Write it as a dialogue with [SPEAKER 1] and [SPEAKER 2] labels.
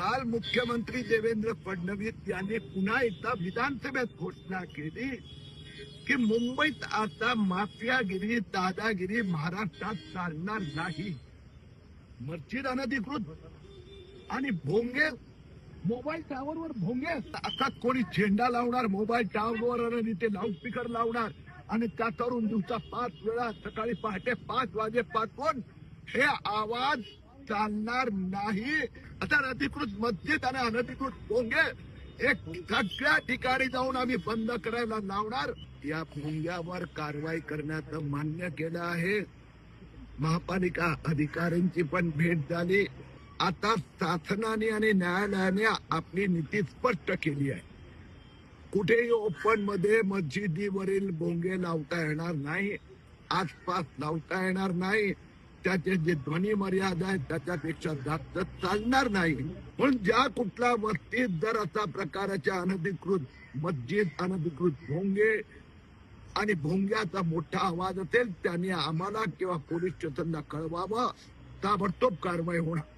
[SPEAKER 1] काल मुख्यमंत्री देवेंद्र फडणवीस यांनी पुन्हा एकदा विधानसभेत घोषणा केली की मुंबईत आता माफियागिरी दादागिरी महाराष्ट्रात चालणार नाही. मस्जिद अनधिकृत आणि भोंगे मोबाईल टॉवरवर भोंगे. आता कोणी झेंडा लावणार मोबाईल टॉवरवर आणि ते लाऊडस्पीकर लावणार आणि त्याच्यावरून दिवसा पाच वेळा सकाळी पहाटे पाच वाजेपासून हे आवाज चालणार नाही. आता अनधिकृत मस्जिद आणि अनधिकृत भोंगे एक सगळ्या ठिकाणी जाऊन आम्ही बंद करायला लावणार. या भोंग्यावर कारवाई करण्याचं मान्य केलं आहे. महापालिका अधिकाऱ्यांची पण भेट झाली. आता शासनाने आणि न्यायालयाने आपली नीती स्पष्ट केली आहे. कुठेही ओपनमध्ये मस्जिदीवरील बोंगे लावता येणार नाही. आसपास लावता येणार नाही. त्याचे जे ध्वनी मर्यादा आहे त्याच्यापेक्षा जास्त चालणार नाही. म्हणून ज्या कुठल्या वस्तीत जर असा प्रकारच्या अनधिकृत मस्जिद अनधिकृत भोंगे आणि भोंग्याचा मोठा आवाज असेल त्याने आम्हाला किंवा पोलीस स्टेशनला कळवावं. ताबडतोब कारवाई होणार.